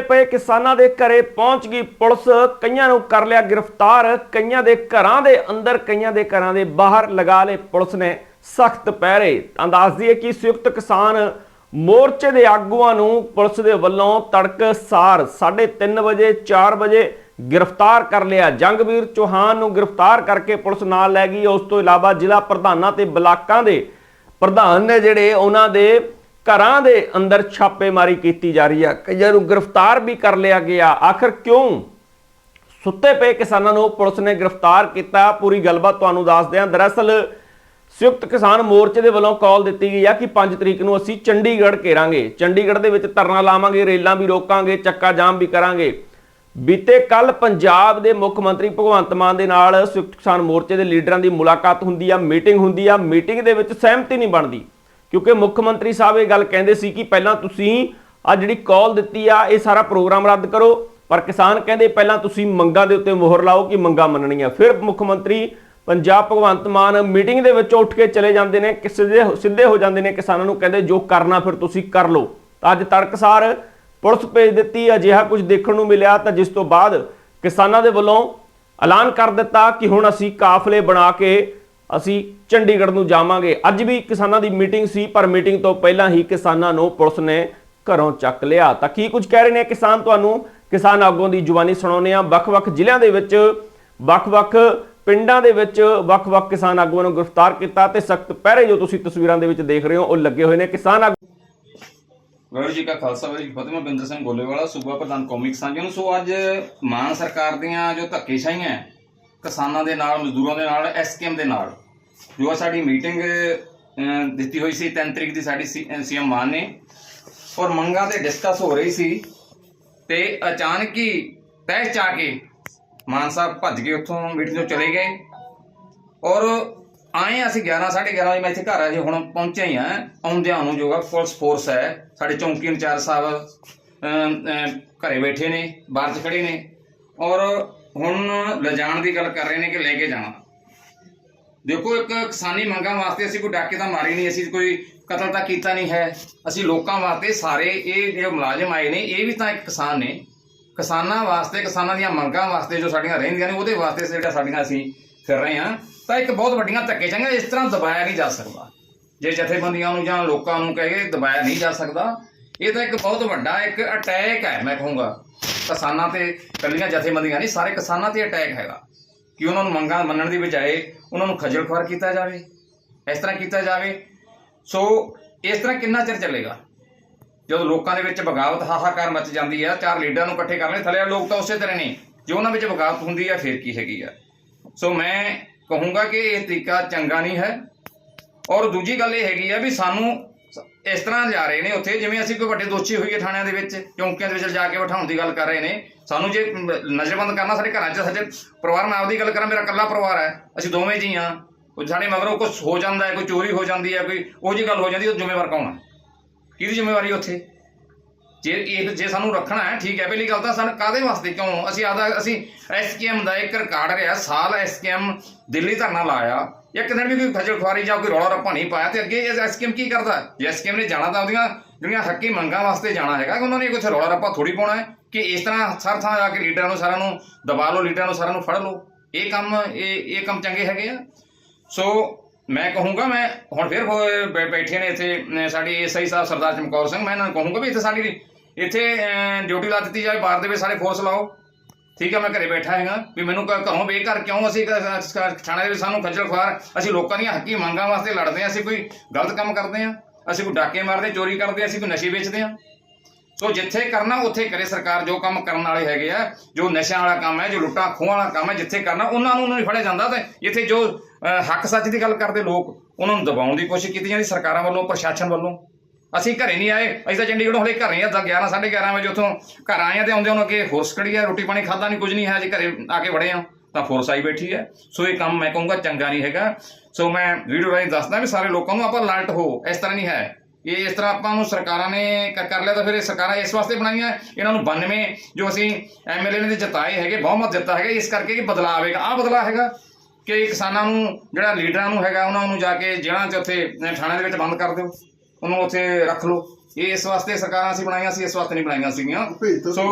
ਪਏ ਕਿਸਾਨਾਂ ਦੇ ਘਰੇ ਪਹੁੰਚ ਗਈ ਪੁਲਿਸ। ਕਈਆਂ ਨੂੰ ਕਰ ਲਿਆ ਗ੍ਰਿਫਤਾਰ, ਕਈਆਂ ਦੇ ਘਰਾਂ ਦੇ ਅੰਦਰ, ਕਈਆਂ ਦੇ ਘਰਾਂ ਦੇ ਬਾਹਰ ਲਗਾ ਲਏ ਪੁਲਿਸ ਨੇ ਸਖਤ ਪਹਿਰੇ। ਤਾਂ ਦੱਸ ਦਈਏ ਕਿ ਸੰਯੁਕਤ ਕਿਸਾਨ ਮੋਰਚੇ ਦੇ ਆਗੂਆਂ ਨੂੰ ਪੁਲਿਸ ਦੇ ਵੱਲੋਂ ਤੜਕਸਾਰ 3:30 ਵਜੇ 4 ਵਜੇ ਗ੍ਰਿਫਤਾਰ ਕਰ ਲਿਆ। ਜੰਗਵੀਰ ਚੌਹਾਨ ਨੂੰ ਗ੍ਰਿਫਤਾਰ ਕਰਕੇ ਪੁਲਿਸ ਨਾਲ ਲੈ ਗਈ। ਉਸ ਤੋਂ ਇਲਾਵਾ ਜ਼ਿਲ੍ਹਾ ਪ੍ਰਧਾਨਾਂ ਤੇ ਬਲਾਕਾਂ ਦੇ ਪ੍ਰਧਾਨ ਨੇ ਜਿਹੜੇ ਉਹਨਾਂ ਦੇ ਘਰਾਂ ਦੇ ਅੰਦਰ ਛਾਪੇਮਾਰੀ ਕੀਤੀ ਜਾ ਰਹੀ ਹੈ ਕਈਆਂ ਨੂੰ ਗ੍ਰਿਫਤਾਰ ਵੀ ਕਰ ਲਿਆ ਗਿਆ। ਆਖਰ ਕਿਉਂ? ਸੁੱਤੇ ਪਏ ਕਿਸਾਨਾਂ ਨੂੰ ਪੁਲਿਸ ਨੇ ਗ੍ਰਿਫਤਾਰ ਕੀਤਾ। ਪੂਰੀ ਗੱਲਬਾਤ ਤੁਹਾਨੂੰ ਦੱਸਦੇ ਹਾਂ। ਦਰਅਸਲ, ਸੰਯੁਕਤ ਕਿਸਾਨ ਮੋਰਚੇ ਦੇ ਵੱਲੋਂ ਕਾਲ ਦਿੱਤੀ ਗਈ ਆ ਕਿ 5 ਤਰੀਕ ਨੂੰ ਅਸੀਂ ਚੰਡੀਗੜ੍ਹ ਘੇਰਾਂਗੇ। ਚੰਡੀਗੜ੍ਹ ਦੇ ਵਿੱਚ ਧਰਨਾ ਲਾਵਾਂਗੇ, ਰੇਲਾਂ ਵੀ ਰੋਕਾਂਗੇ, ਚੱਕਾ ਜਾਮ ਵੀ ਕਰਾਂਗੇ। ਬੀਤੇ ਕੱਲ ਪੰਜਾਬ ਦੇ ਮੁੱਖ ਮੰਤਰੀ ਭਗਵੰਤ ਮਾਨ ਦੇ ਨਾਲ ਸੰਯੁਕਤ ਕਿਸਾਨ ਮੋਰਚੇ ਦੇ ਲੀਡਰਾਂ ਦੀ ਮੁਲਾਕਾਤ ਹੁੰਦੀ ਆ, ਮੀਟਿੰਗ ਹੁੰਦੀ ਆ। ਮੀਟਿੰਗ ਦੇ ਵਿੱਚ ਸਹਿਮਤੀ ਨਹੀਂ ਬਣਦੀ। ਕਿਉਂਕਿ ਮੁੱਖ ਮੰਤਰੀ ਸਾਹਿਬ ਇਹ ਗੱਲ ਕਹਿੰਦੇ ਸੀ ਕਿ ਪਹਿਲਾਂ ਤੁਸੀਂ ਆ ਜਿਹੜੀ ਕਾਲ ਦਿੱਤੀ ਆ, ਇਹ ਸਾਰਾ ਪ੍ਰੋਗਰਾਮ ਰੱਦ ਕਰੋ। ਪਰ ਕਿਸਾਨ ਕਹਿੰਦੇ ਪਹਿਲਾਂ ਤੁਸੀਂ ਮੰਗਾਂ ਦੇ ਉੱਤੇ ਮੋਹਰ ਲਾਓ ਕਿ ਮੰਗਾਂ ਮੰਨਣੀਆਂ। ਫਿਰ ਮੁੱਖ ਮੰਤਰੀ ਪੰਜਾਬ ਭਗਵੰਤ ਮਾਨ ਮੀਟਿੰਗ ਦੇ ਵਿੱਚ ਉੱਠ ਕੇ ਚਲੇ ਜਾਂਦੇ ਨੇ ਕਿ ਸਿੱਧੇ ਸਿੱਧੇ ਹੋ ਜਾਂਦੇ ਨੇ ਕਿਸਾਨਾਂ ਨੂੰ ਕਹਿੰਦੇ, ਜੋ ਕਰਨਾ ਫਿਰ ਤੁਸੀਂ ਕਰ ਲਓ। ਤਾਂ ਅੱਜ ਤੜਕਸਾਰ ਪੁਲਿਸ ਭੇਜ ਦਿੱਤੀ, ਅਜਿਹਾ ਕੁਝ ਦੇਖਣ ਨੂੰ ਮਿਲਿਆ ਤਾਂ ਜਿਸ ਤੋਂ ਬਾਅਦ ਕਿਸਾਨਾਂ ਦੇ ਵੱਲੋਂ ਐਲਾਨ ਕਰ ਦਿੱਤਾ ਕਿ ਹੁਣ ਅਸੀਂ ਕਾਫਲੇ ਬਣਾ ਕੇ ਅਸੀਂ ਚੰਡੀਗੜ੍ਹ ਨੂੰ ਜਾਵਾਂਗੇ। ਅੱਜ ਵੀ ਕਿਸਾਨਾਂ ਦੀ ਮੀਟਿੰਗ ਸੀ, ਪਰ ਮੀਟਿੰਗ ਤੋਂ ਪਹਿਲਾਂ ਹੀ ਕਿਸਾਨਾਂ ਨੂੰ ਪੁਲਿਸ ਨੇ ਘਰੋਂ ਚੱਕ ਲਿਆ। ਤਾਂ ਕੀ ਕੁਝ ਕਹਿ ਰਹੇ ਨੇ ਕਿਸਾਨ ਤੁਹਾਨੂੰ? ਕਿਸਾਨ ਆਗੂਆਂ ਦੀ ਜ਼ੁਬਾਨੀ ਸੁਣਾਉਂਦੇ ਆ ਵੱਖ-ਵੱਖ ਜ਼ਿਲ੍ਹਿਆਂ ਦੇ ਵਿੱਚ, ਵੱਖ-ਵੱਖ ਪਿੰਡਾਂ ਦੇ ਵਿੱਚ ਵੱਖ-ਵੱਖ ਕਿਸਾਨ ਆਗੂਆਂ ਨੂੰ ਗ੍ਰਿਫਤਾਰ ਕੀਤਾ ਤੇ ਸਖਤ ਪਹਿਰੇ ਜੋ ਤੁਸੀਂ ਤਸਵੀਰਾਂ ਦੇ ਵਿੱਚ ਦੇਖ ਰਹੇ ਹੋ, ਉਹ ਲੱਗੇ ਹੋਏ ਨੇ। ਕਿਸਾਨ ਆਗੂ ਵਾਹਿਗੁਰੂ ਜੀ ਕਾ ਖਾਲਸਾ, ਵਾਹਿਗੁਰੂ ਜੀ ਫਤਿਹ। ਮੈਂ ਬਿੰਦਰ ਸਿੰਘ ਗੋਲੇਵਾਲਾ, ਸੂਬਾ ਪ੍ਰਧਾਨ ਕੌਮੀ ਕਿਸਾਨ ਯੂਨੀਅਨ ਸੋ ਅੱਜ ਮਾਨ ਸਰਕਾਰ ਦੀਆਂ ਜੋ ਧੱਕੇਸ਼ਾਹੀਆਂ ਕਿਸਾਨਾਂ ਦੇ ਨਾਲ, ਮਜ਼ਦੂਰਾਂ ਦੇ ਨਾਲ, ਐਸਕੇਐਮ ਦੇ ਨਾਲ ਜੋ ਆ ਸਾਡੀ ਮੀਟਿੰਗ ਦਿੱਤੀ ਹੋਈ ਸੀ 3 ਤਰੀਕ ਦੀ ਸਾਡੀ ਸੀਐਮ ਮਾਨ ਨੇ। ਔਰ ਮੰਗਾਂ ਤੇ ਡਿਸਕਸ ਹੋ ਰਹੀ ਸੀ ਤੇ ਅਚਾਨਕ ਹੀ ਤਹਿ ਚਾ ਕੇ ਮਾਨ ਸਾਹਿਬ ਭੱਜ ਕੇ ਉੱਥੋਂ, ਮੀਟਿੰਗ ਤੋਂ ਚਲੇ ਗਏ। ਔਰ ਆਏ ਅਸੀਂ 11 11:30 ਵਜੇ, ਮੈਂ ਇੱਥੇ ਘਰ ਆ ਜੇ, ਹੁਣ ਪਹੁੰਚੇ ਹੀ ਆ, ਆਉਂਦਿਆਂ ਨੂੰ ਜੋ ਆ ਪੁਲਿਸ ਫੋਰਸ ਹੈ, ਸਾਡੇ ਚੌਂਕੀ ਇੰਚਾਰਜ ਸਾਹਿਬ ਘਰੇ ਬੈਠੇ ਨੇ, ਬਾਹਰ 'ਚ ਖੜੇ ਨੇ। ਔਰ ਹੁਣ ਲਿਜਾਣ ਦੀ ਗੱਲ ਕਰ ਰਹੇ ਨੇ ਕਿ ਲੈ ਕੇ ਜਾਣਾ। ਦੇਖੋ ਇੱਕ ਕਿਸਾਨੀ ਮੰਗਾਂ ਵਾਸਤੇ ਅਸੀਂ ਕੋਈ ਡਾਕੇ ਤਾਂ ਮਾਰੇ ਨਹੀਂ, ਅਸੀਂ ਕੋਈ ਕਤਲ ਤਾਂ ਕੀਤਾ ਨਹੀਂ ਹੈ। ਅਸੀਂ ਲੋਕਾਂ ਵਾਸਤੇ ਸਾਰੇ ਇਹ ਜਿਹੜੇ ਮੁਲਾਜ਼ਮ ਆਏ ਨੇ, ਇਹ ਵੀ ਤਾਂ ਇੱਕ ਕਿਸਾਨ ਨੇ। ਕਿਸਾਨਾਂ ਵਾਸਤੇ, ਕਿਸਾਨਾਂ ਦੀਆਂ ਮੰਗਾਂ ਵਾਸਤੇ ਜੋ ਸਾਡੀਆਂ ਰਹਿੰਦੀਆਂ ਨੇ, ਉਹਦੇ ਵਾਸਤੇ ਜਿਹੜਾ ਸਾਡੀਆਂ ਅਸੀਂ ਫਿਰ ਰਹੇ ਹਾਂ। ਤਾਂ ਇੱਕ ਬਹੁਤ ਵੱਡੀਆਂ ਧੱਕੇ ਚੰਗਾ ਇਸ ਤਰ੍ਹਾਂ ਦਬਾਇਆ ਨਹੀਂ ਜਾ ਸਕਦਾ। ਜੇ ਜਥੇਬੰਦੀਆਂ ਨੂੰ ਜਾਂ ਲੋਕਾਂ ਨੂੰ ਕਹੇ ਦਬਾਇਆ ਨਹੀਂ ਜਾ ਸਕਦਾ। ਇਹ ਤਾਂ ਇੱਕ ਬਹੁਤ ਵੱਡਾ ਇੱਕ ਅਟੈਕ ਹੈ, ਮੈਂ ਕਹੂੰਗਾ। ਕਿਸਾਨਾਂ ਤੇ ਕੱਲੀਆਂ ਜਥੇਬੰਦੀਆਂ ਨਹੀਂ, ਸਾਰੇ ਕਿਸਾਨਾਂ ਤੇ ਅਟੈਕ ਹੈਗਾ। ਕਿ ਉਹਨਾਂ ਨੂੰ ਮੰਗਾਂ ਮੰਨਣ ਦੀ ਬਜਾਏ ਉਹਨਾਂ ਨੂੰ ਖੱਜਲ ਖੁਆਰ ਕੀਤਾ ਜਾਵੇ, ਇਸ ਤਰ੍ਹਾਂ ਕੀਤਾ ਜਾਵੇ। ਸੋ ਇਸ ਤਰ੍ਹਾਂ ਕਿੰਨਾ ਚਿਰ ਚੱਲੇਗਾ? ਜਦੋਂ ਲੋਕਾਂ ਦੇ ਵਿੱਚ ਬਗਾਵਤ ਹਾਹਾਕਾਰ ਮਚ ਜਾਂਦੀ ਹੈ ਚਾਰ ਲੀਡਰਾਂ ਨੂੰ ਇਕੱਠੇ ਕਰ ਲੈ ਥੱਲੇ ਲੋਕ ਤਾਂ ਉਸੇ ਤਰ੍ਹਾਂ ਨੇ। ਜੇ ਉਹਨਾਂ ਵਿੱਚ ਬਗਾਵਤ ਹੁੰਦੀ ਹੈ ਫਿਰ ਕੀ ਹੈਗੀ ਆ? ਸੋ ਮੈਂ ਕਹੂੰਗਾ ਕਿ ਇਹ ਤਰੀਕਾ ਚੰਗਾ ਨਹੀਂ ਹੈ। ਔਰ ਦੂਜੀ ਗੱਲ ਇਹ ਹੈਗੀ ਆ ਵੀ ਸਾਨੂੰ ਇਸ ਤਰ੍ਹਾਂ ਜਾ ਰਹੇ ਨੇ ਉੱਥੇ, ਜਿਵੇਂ ਅਸੀਂ ਕੋਈ ਵੱਡੇ ਦੋਸ਼ੀ ਹੋਈਏ ਥਾਣਿਆਂ ਦੇ ਵਿੱਚ, ਚੌਂਕੀਆਂ ਦੇ ਵਿੱਚ ਜਾ ਕੇ ਬਿਠਾਉਣ ਦੀ ਗੱਲ ਕਰ ਰਹੇ ਨੇ। ਸਾਨੂੰ ਜੇ ਨਜ਼ਰਬੰਦ ਕਰਨਾ ਸਾਡੇ ਘਰਾਂ 'ਚ, ਸਾਡੇ ਪਰਿਵਾਰ, ਮੈਂ ਆਪਦੀ ਗੱਲ ਕਰਾਂ, ਮੇਰਾ ਇਕੱਲਾ ਪਰਿਵਾਰ ਹੈ, ਅਸੀਂ ਦੋਵੇਂ ਜੀ ਹਾਂ। ਕੋਈ ਸਾਡੇ ਮਗਰੋਂ ਕੁਝ ਹੋ ਜਾਂਦਾ ਹੈ, ਕੋਈ ਚੋਰੀ ਹੋ ਜਾਂਦੀ ਹੈ, ਕੋਈ ਉਹ ਜੀ ਗੱਲ ਹੋ ਜਾਂਦੀ ਉਹ ਜ਼ਿੰਮੇਵਾਰ ਕੌਣ ਹੈ? ਕਿਹਦੀ ਜ਼ਿੰਮੇਵਾਰੀ ਉੱਥੇ? ਜੇ ਇਹ, ਜੇ ਸਾਨੂੰ ਰੱਖਣਾ ਹੈ, ਠੀਕ ਹੈ, ਪਹਿਲੀ ਗੱਲ ਤਾਂ ਸਾਨੂੰ ਕਾਦੇ ਵਾਸਤੇ ਕਿਉਂ? ਅਸੀਂ ਆਦਾ ਅਸੀਂ ਐਸਕੇਐਮ ਦਾ ਇੱਕ ਰਿਕਾਰਡ ਰਿਹਾ, ਸਾਲ ਐਸਕੇਐਮ ਦਿੱਲੀ ਧਰਨਾ ਲਾਇਆ। ਇੱਕ ਦਿਨ ਵੀ ਕੋਈ ਖਜਲ ਖੁਆਰੀ ਜਾਂ ਕੋਈ ਰੌਲਾ ਰੱਪਾ ਨਹੀਂ ਪਾਇਆ ਤੇ ਅੱਗੇ ਇਹ ਐਸਕੇਐਮ ਕੀ ਕਰਦਾ ਜੇ ਐਸਕੇਐਮ ਨੇ ਜਾਣਾ ਤਾਂ ਉਹਦੀਆਂ ਜਿਹੜੀਆਂ ਹੱਕੀ ਮੰਗਾਂ ਵਾਸਤੇ ਜਾਣਾ ਹੈਗਾ ਕਿ ਉਹਨਾਂ ਨੇ ਕੋਈ ਉੱਥੇ ਰੌਲਾ ਰੱਪਾ ਥੋੜੀ ਪਾਉਣਾ ਹੈ ਕਿ ਇਸ ਤਰ੍ਹਾਂ ਸਰ ਥਾਂ ਜਾ ਕੇ ਲੀਡਰਾਂ ਨੂੰ ਸਾਰਿਆਂ ਨੂੰ ਦਬਾ ਲਓ ਲੀਡਰਾਂ ਨੂੰ ਸਾਰਿਆਂ ਨੂੰ ਫੜ ਲਓ। ਇਹ ਕੰਮ ਇਹ ਇਹ ਕੰਮ ਚੰਗੇ ਹੈਗੇ ਆ। ਸੋ ਮੈਂ ਕਹੂੰਗਾ ਮੈਂ ਹੁਣ ਫਿਰ ਬੈਠੇ ਨੇ ਇੱਥੇ ਅਮ, ਸਾਡੀ ਐਸਆਈ ਸਾਹਿਬ ਸਰਦਾਰ ਚਮਕੌਰ ਸਿੰਘ ਮੈਂ ਇਹਨਾਂ ਨੂੰ ਕਹੂੰਗਾ ਵੀ ਇੱਥੇ ਸਾਡੀ ਇੱਥੇ ਡਿਊਟੀ ਲਾ ਦਿੱਤੀ ਜਾਵੇ ਬਾਹਰ ਦੇ ਵਿੱਚ ਸਾਰੇ ਫੋਰਸ ਲਾਓ। ਠੀਕ ਹੈ ਮੈਂ ਘਰੇ ਬੈਠਾ ਹੈਗਾ ਵੀ ਮੈਨੂੰ ਕ- ਘਰੋਂ ਬੇਘਰ ਕਿਉਂ ਅਸੀਂ ਕ- ਕ- ਥਾਣੇ ਦੇ ਵਿੱਚ ਸਾਨੂੰ ਖੱਜਲ ਖੁਆਰ ਅਸੀਂ ਲੋਕਾਂ ਦੀਆਂ ਹੱਕੀ ਮੰਗਾਂ ਵਾਸਤੇ ਲੜਦੇ ਹਾਂ ਅਸੀਂ ਕੋਈ ਗਲਤ ਕੰਮ ਕਰਦੇ ਹਾਂ ਅਸੀਂ ਕੋਈ ਡਾਕੇ ਮਾਰਦੇ ਚੋਰੀ ਕਰਦੇ ਹਾਂ ਅਸੀਂ ਕੋਈ ਨਸ਼ੇ ਵੇਚਦੇ ਹਾਂ। ਸੋ ਜਿੱਥੇ ਕਰਨਾ ਉੱਥੇ ਕਰੇ ਸਰਕਾਰ ਜੋ ਕੰਮ ਕਰਨ ਵਾਲੇ ਹੈਗੇ ਆ ਜੋ ਨਸ਼ਿਆਂ ਵਾਲਾ ਕੰਮ ਹੈ ਜੋ ਲੁੱਟਾਂ ਖੋਹਾਂ ਵਾਲਾ ਕੰਮ ਹੈ ਜਿੱਥੇ ਕਰਨਾ ਉਹਨਾਂ ਨੂੰ ਨਹੀਂ ਫੜਿਆ ਜਾਂਦਾ ਤੇ ਇੱਥੇ ਜੋ ਅਹ, ਹੱਕ ਸੱਚ ਦੀ ਗੱਲ ਕਰਦੇ ਲੋਕ ਉਹਨਾਂ ਨੂੰ ਦਬਾਉਣ ਦੀ ਕੋਸ਼ਿਸ਼ ਕੀਤੀ ਜਾਂਦੀ ਸਰਕਾਰਾਂ ਵੱਲੋਂ ਪ੍ਰਸ਼ਾਸਨ ਵੱਲੋਂ। ਅਸੀਂ ਘਰੇ ਨਹੀਂ ਆਏ ਅਸੀਂ ਤਾਂ ਚੰਡੀਗੜ੍ਹੋਂ ਹਲੇ ਘਰੇ ਆ ਤਾਂ 11 11:30 ਵਜੇ ਉੱਥੋਂ ਘਰ ਆਏ ਆ ਤੇ ਆਉਂਦੇ ਉਹਨਾਂ ਅੱਗੇ ਫੋਰਸ ਖੜੀ ਆ ਰੋਟੀ ਪਾਣੀ ਖਾਦਾ ਨਹੀਂ ਕੁਝ ਨਹੀਂ ਹੈ ਜੀ ਘਰੇ ਆ ਕੇ ਵੜੇ ਆ ਤਾਂ ਫੋਰਸ ਆਈ ਬੈਠੀ ਹੈ। ਸੋ ਇਹ ਕੰਮ ਮੈਂ ਕਹੂੰਗਾ ਚੰਗਾ ਨਹੀਂ ਹੈਗਾ। ਸੋ ਮੈਂ ਵੀਡੀਓ ਰਾਹੀਂ ਦੱਸਦਾ ਵੀ ਸਾਰੇ ਲੋਕਾਂ ਨੂੰ ਆਪਾਂ ਅਲਰਟ ਹੋ ਇਸ ਤਰ੍ਹਾਂ ਨਹੀਂ ਹੈ। ਇਹ ਇਸ ਤਰ੍ਹਾਂ ਆਪਾਂ ਨੂੰ ਸਰਕਾਰਾਂ ਨੇ ਕਰ ਲਿਆ ਤਾਂ ਫਿਰ ਇਹ ਸਰਕਾਰਾਂ ਇਸ ਵਾਸਤੇ ਬਣਾਈਆਂ ਇਹਨਾਂ ਨੂੰ 92 ਜੋ ਅਸੀਂ ਐਮਐਲਏ ਨੇ ਜਿਤਾਏ ਹੈਗੇ ਬਹੁਮਤ ਦਿੱਤਾ ਹੈਗਾ ਇਸ ਕਰਕੇ ਕਿ ਬਦਲਾਅ ਆਵੇਗਾ। ਆ ਬਦਲਾਅ ਹੈਗਾ ਕਿ ਕਿਸਾਨਾਂ ਨੂੰ ਜਿਹੜਾ ਲੀਡਰਾਂ ਨੂੰ ਹੈਗਾ ਉਹਨਾਂ ਨੂੰ ਜਾ ਕੇ ਜੇਲ੍ਹਾਂ 'ਚ ਉੱਥੇ ਅਹ, ਥਾਣਿਆਂ ਦੇ ਵਿੱਚ ਬੰਦ ਕਰ ਦਿਓ। ਉਹਨੂੰ ਉੱਥੇ ਰੱਖ ਲਓ। ਇਹ ਇਸ ਵਾਸਤੇ ਸਰਕਾਰਾਂ ਅਸੀਂ ਬਣਾਈਆਂ ਸੀ ਇਸ ਵਾਸਤੇ ਨਹੀਂ ਬਣਾਈਆਂ ਸੀਗੀਆਂ। ਸੋ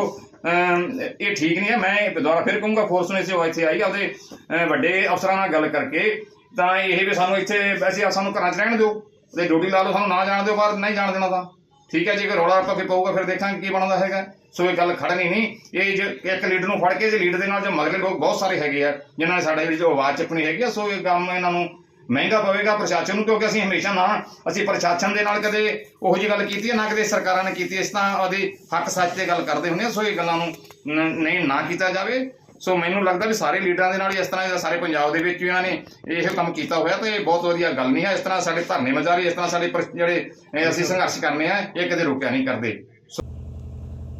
ਇਹ ਠੀਕ ਨਹੀਂ ਹੈ। ਮੈਂ ਇਹ ਦੁਬਾਰਾ ਫਿਰ ਕਹੂੰਗਾ ਫੋਰਸ ਨੇ ਜੋ ਇੱਥੇ ਆਈ ਅਮ, ਵੱਡੇ ਅਫਸਰਾਂ ਨਾਲ ਗੱਲ ਕਰਕੇ। ਤਾਂ ਇਹ ਵੀ ਸਾਨੂੰ ਇੱਥੇ ਵੈਸੇ ਸਾਨੂੰ ਘਰਾਂ 'ਚ ਰਹਿਣ ਦਿਓ। ਤੇ ਡਿਊਟੀ ਲਾ ਲਓ ਸਾਨੂੰ ਨਾ ਜਾਣ ਦਿਓ ਬਾਹਰ ਨਹੀਂ ਜਾਣ ਦੇਣਾ ਤਾਂ। ਠੀਕ ਹੈ ਜੇ ਕੋਈ ਰੌਲਾ ਰੱਪਾ ਫਿਰ ਪਊਗਾ ਫਿਰ ਦੇਖਾਂਗੇ ਕੀ ਬਣਦਾ ਹੈਗਾ। ਸੋ ਇਹ ਗੱਲ ਖੜਨੀ ਨਹੀਂ। ਇਹ ਜੇ ਇੱਕ ਲੀਡਰ ਨੂੰ ਫੜ ਕੇ ਜੇ ਲੀਡਰ ਦੇ ਨਾਲ ਜੋ ਮਗਲੇ ਲੋਕ ਬਹੁਤ ਸਾਰੇ ਹੈਗੇ ਆ ਜਿਨ੍ਹਾਂ ਨੇ ਸਾਡੇ ਜੋ ਆਵਾਜ਼ ਚੱਕਣੀ ਹੈਗੀ ਆ ਸੋ ਇਹ ਕੰਮ ਇਹਨਾਂ ਨੂੰ ਮਹਿੰਗਾ ਪਵੇਗਾ ਪ੍ਰਸ਼ਾਸਨ ਨੂੰ ਕਿਉਂਕਿ ਅਸੀਂ ਹਮੇਸ਼ਾ ਨਾ ਅਸੀਂ ਪ੍ਰਸ਼ਾਸਨ ਦੇ ਨਾਲ ਕਦੇ ਉਹੋ ਜਿਹੀ ਗੱਲ ਕੀਤੀ ਹੈ ਨਾ ਕਦੇ ਸਰਕਾਰਾਂ ਨੇ ਕੀਤੀ। ਇਸ ਤਾਂ ਉਹਦੀ ਹੱਕ ਸੱਚ ਤੇ ਗੱਲ ਕਰਦੇ ਹੁੰਦੇ ਸੋ ਇਹ ਗੱਲਾਂ ਨੂੰ ਨਹੀਂ ਨਾ ਕੀਤਾ ਜਾਵੇ। ਸੋ ਮੈਨੂੰ ਲੱਗਦਾ ਵੀ ਸਾਰੇ ਲੀਡਰਾਂ ਦੇ ਨਾਲ ਇਸ ਤਰ੍ਹਾਂ ਸਾਰੇ ਪੰਜਾਬ ਦੇ ਵਿੱਚ ਵੀ ਇਹਨਾਂ ਨੇ ਇਹ ਕੰਮ ਕੀਤਾ ਹੋਇਆ ਤੇ ਇਹ ਬਹੁਤ ਵਧੀਆ ਗੱਲ ਨਹੀਂ ਹੈ। ਇਸ ਤਰ੍ਹਾਂ ਸਾਡੇ ਧਰਨੇ ਮਜਾਰੀ ਇਸ ਤਰ੍ਹਾਂ ਸਾਡੇ ਜਿਹੜੇ ਅਸੀਂ ਸੰਘਰਸ਼ ਕਰਨੇ ਆ ਇਹ ਕਦੇ ਰੁਕਿਆ ਨਹੀਂ ਕਰਦੇ।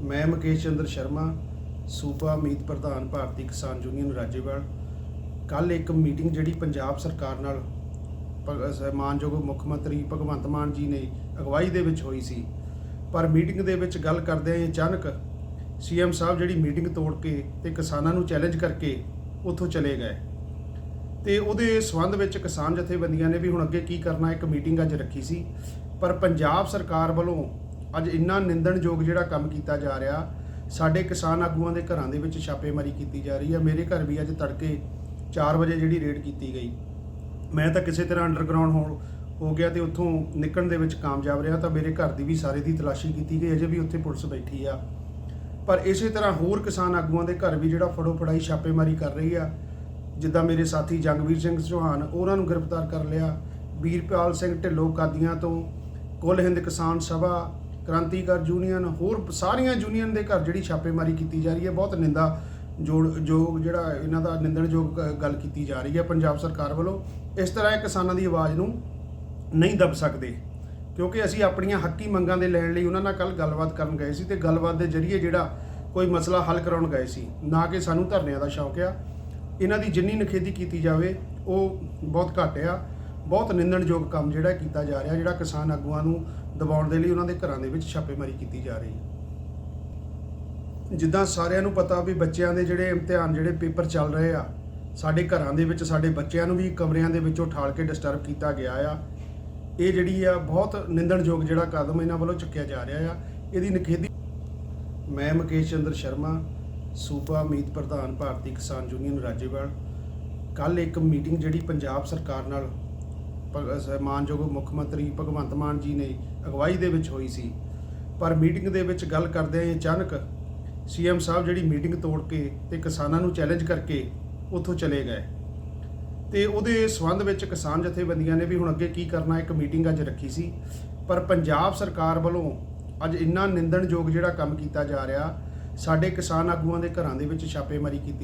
ਮੈਂ ਮੁਕੇਸ਼ ਚੰਦਰ ਸ਼ਰਮਾ ਸੂਬਾ ਮੀਤ ਪ੍ਰਧਾਨ ਭਾਰਤੀ ਕਿਸਾਨ ਯੂਨੀਅਨ ਰਾਜੇਵਾਲ। ਕੱਲ ਇੱਕ ਮੀਟਿੰਗ ਜਿਹੜੀ ਪੰਜਾਬ ਸਰਕਾਰ ਨਾਲ ਮਾਨਯੋਗ ਮੁੱਖ ਮੰਤਰੀ ਭਗਵੰਤ ਮਾਨ ਜੀ ਨੇ ਅਗਵਾਈ ਦੇ ਵਿੱਚ ਹੋਈ ਸੀ। ਪਰ ਮੀਟਿੰਗ ਦੇ ਵਿੱਚ ਗੱਲ ਕਰਦੇ ਹੀ ਅਚਾਨਕ ਸੀਐਮ ਸਾਹਿਬ ਜਿਹੜੀ ਮੀਟਿੰਗ ਤੋੜ ਕੇ ਤੇ ਕਿਸਾਨਾਂ ਨੂੰ ਚੈਲੰਜ ਕਰਕੇ ਉੱਥੋਂ ਚਲੇ ਗਏ। ਤੇ ਉਹਦੇ ਸਬੰਧ ਵਿੱਚ ਕਿਸਾਨ ਜਥੇਬੰਦੀਆਂ ਨੇ ਵੀ ਹੁਣ ਅੱਗੇ ਕੀ ਕਰਨਾ, ਇੱਕ ਮੀਟਿੰਗ ਅੱਜ ਰੱਖੀ ਸੀ। ਪਰ ਪੰਜਾਬ ਸਰਕਾਰ ਵੱਲੋਂ ਅੱਜ ਇੰਨਾ ਨਿੰਦਣਯੋਗ ਜਿਹੜਾ ਕੰਮ ਕੀਤਾ ਜਾ ਰਿਹਾ, ਸਾਡੇ ਕਿਸਾਨ ਆਗੂਆਂ ਦੇ ਘਰਾਂ ਦੇ ਵਿੱਚ ਛਾਪੇਮਾਰੀ ਕੀਤੀ ਜਾ ਰਹੀ ਹੈ। ਮੇਰੇ ਘਰ ਵੀ ਅੱਜ ਤੜਕੇ 4 ਵਜੇ ਜਿਹੜੀ ਰੇਡ ਕੀਤੀ ਗਈ। ਮੈਂ ਤਾਂ ਕਿਸੇ ਤਰ੍ਹਾਂ ਅੰਡਰਗਰਾਉਂਡ ਹੋ ਹੋ ਗਿਆ ਤੇ ਉੱਥੋਂ ਨਿਕਲਣ ਦੇ ਵਿੱਚ ਕਾਮਯਾਬ ਰਿਹਾ ਤਾਂ ਮੇਰੇ ਘਰ ਦੀ ਵੀ ਸਾਰੇ ਦੀ ਤਲਾਸ਼ੀ ਕੀਤੀ ਗਈ, ਅਜੇ ਵੀ ਉੱਥੇ ਪੁਲਿਸ ਬੈਠੀ ਆ। ਪਰ ਇਸੇ ਤਰ੍ਹਾਂ ਹੋਰ ਕਿਸਾਨ ਆਗੂਆਂ ਦੇ ਘਰ ਵੀ ਜਿਹੜਾ ਫੜੋ ਫੜਾਈ ਛਾਪੇਮਾਰੀ ਕਰ ਰਹੀ ਆ, ਜਿੱਦਾਂ ਮੇਰੇ ਸਾਥੀ ਜੰਗਵੀਰ ਸਿੰਘ ਚੌਹਾਨ, ਉਹਨਾਂ ਨੂੰ ਗ੍ਰਿਫਤਾਰ ਕਰ ਲਿਆ। ਵੀਰਪਾਲ ਸਿੰਘ ਢਿੱਲੋਂ ਕਾਦੀਆਂ ਤੋਂ, ਕੁੱਲ ਹਿੰਦ ਕਿਸਾਨ ਸਭਾ, ਕ੍ਰਾਂਤੀਕਾਰ ਯੂਨੀਅਨ, ਹੋਰ ਸਾਰੀਆਂ ਯੂਨੀਅਨ ਦੇ ਘਰ ਜਿਹੜੀ ਛਾਪੇਮਾਰੀ ਕੀਤੀ ਜਾ ਰਹੀ ਹੈ ਬਹੁਤ ਨਿੰਦਾ ਜੋੜ ਜੋ ਜਿਹੜਾ ਇਹਨਾਂ ਦਾ ਨਿੰਦਣਯੋਗ ਗੱਲ ਕੀਤੀ ਜਾ ਰਹੀ ਹੈ ਪੰਜਾਬ ਸਰਕਾਰ ਵੱਲੋਂ, ਇਸ ਤਰ੍ਹਾਂ ਇਹ ਕਿਸਾਨਾਂ ਦੀ ਆਵਾਜ਼ ਨੂੰ ਨਹੀਂ ਦਬ ਸਕਦੇ। ਕਿਉਂਕਿ ਅਸੀਂ ਆਪਣੀਆਂ ਹੱਕੀ ਮੰਗਾਂ ਦੇ ਲੈਣ ਲਈ ਉਹਨਾਂ ਨਾਲ ਕੱਲ ਗੱਲਬਾਤ ਕਰਨ ਗਏ ਸੀ ਤੇ ਗੱਲਬਾਤ ਦੇ ਜ਼ਰੀਏ ਜਿਹੜਾ ਕੋਈ ਮਸਲਾ ਹੱਲ ਕਰਾਉਣ ਗਏ ਸੀ। ਨਾ ਕਿ ਸਾਨੂੰ ਧਰਨਿਆਂ ਦਾ ਸ਼ੌਕ ਆ। ਇਹਨਾਂ ਦੀ ਜਿੰਨੀ ਨਖੇਦੀ ਕੀਤੀ ਜਾਵੇ, ਉਹ ਬਹੁਤ ਘੱਟ ਆ। ਬਹੁਤ ਨਿੰਦਣਯੋਗ ਕੰਮ ਜਿਹੜਾ ਕੀਤਾ ਜਾ ਰਿਹਾ, ਜਿਹੜਾ ਕਿਸਾਨ ਆਗੂਆਂ ਨੂੰ ਦਬਾਉਣ ਦੇ ਲਈ ਉਹਨਾਂ ਦੇ ਘਰਾਂ ਦੇ ਵਿੱਚ ਛਾਪੇਮਾਰੀ ਕੀਤੀ ਜਾ ਰਹੀ। ਹੈ ਜਿੱਦਾਂ ਸਾਰਿਆਂ ਨੂੰ ਪਤਾ ਵੀ ਬੱਚਿਆਂ ਦੇ ਜਿਹੜੇ ਇਮਤਿਹਾਨ, ਜਿਹੜੇ ਪੇਪਰ ਚੱਲ ਰਹੇ ਆ, ਸਾਡੇ ਘਰਾਂ ਦੇ ਵਿੱਚ, ਸਾਡੇ ਬੱਚਿਆਂ ਨੂੰ ਵੀ ਕਮਰਿਆਂ ਦੇ ਵਿੱਚੋਂ ਠਾਲ ਕੇ ਡਿਸਟਰਬ ਕੀਤਾ ਗਿਆ ਆ। ਇਹ ਜਿਹੜੀ ਆ, ਬਹੁਤ ਨਿੰਦਣਯੋਗ ਜਿਹੜਾ ਕਦਮ ਇਹਨਾਂ ਵੱਲੋਂ ਚੁੱਕਿਆ ਜਾ ਰਿਹਾ ਆ। ਇਹਦੀ ਨਿਖੇਧੀ ਮੈਂ ਮੁਕੇਸ਼ ਚੰਦਰ ਸ਼ਰਮਾ, ਸੂਬਾ ਮੀਤ ਪ੍ਰਧਾਨ ਭਾਰਤੀ ਕਿਸਾਨ ਯੂਨੀਅਨ, ਰਾਜੇਵਾਲ। ਕੱਲ ਇੱਕ ਮੀਟਿੰਗ ਜਿਹੜੀ ਪੰਜਾਬ ਸਰਕਾਰ ਨਾਲ ਭਗ- ਮਾਨਯੋਗ ਮੁੱਖ ਮੰਤਰੀ ਭਗਵੰਤ ਮਾਨ ਜੀ ਨੇ ਅਗਵਾਈ ਦੇ ਵਿੱਚ ਹੋਈ ਸੀ। ਪਰ ਮੀਟਿੰਗ ਦੇ ਵਿੱਚ ਗੱਲ ਕਰਦੇ ਅਚਾਨਕ ਸੀਐਮ ਸਾਹਿਬ ਜਿਹੜੀ ਮੀਟਿੰਗ ਤੋੜ ਕੇ ਤੇ ਕਿਸਾਨਾਂ ਨੂੰ ਚੈਲੰਜ ਕਰਕੇ ਉੱਥੋਂ ਚਲੇ ਗਏ। ਤੇ ਉਹਦੇ ਸਬੰਧ ਵਿੱਚ ਕਿਸਾਨ ਜਥੇਬੰਦੀਆਂ ਨੇ ਵੀ ਹੁਣ ਅੱਗੇ ਕੀ ਕਰਨਾ, ਇੱਕ ਮੀਟਿੰਗ ਅੱਜ ਰੱਖੀ ਸੀ। ਪਰ ਪੰਜਾਬ ਸਰਕਾਰ ਵੱਲੋਂ ਅੱਜ ਇੰਨਾ ਨਿੰਦਣਯੋਗ ਜਿਹੜਾ ਕੰਮ ਕੀਤਾ ਜਾ ਰਿਹਾ, ਸਾਡੇ ਕਿਸਾਨ ਆਗੂਆਂ ਦੇ ਘਰਾਂ ਦੇ ਵਿੱਚ ਛਾਪੇਮਾਰੀ ਕੀਤੀ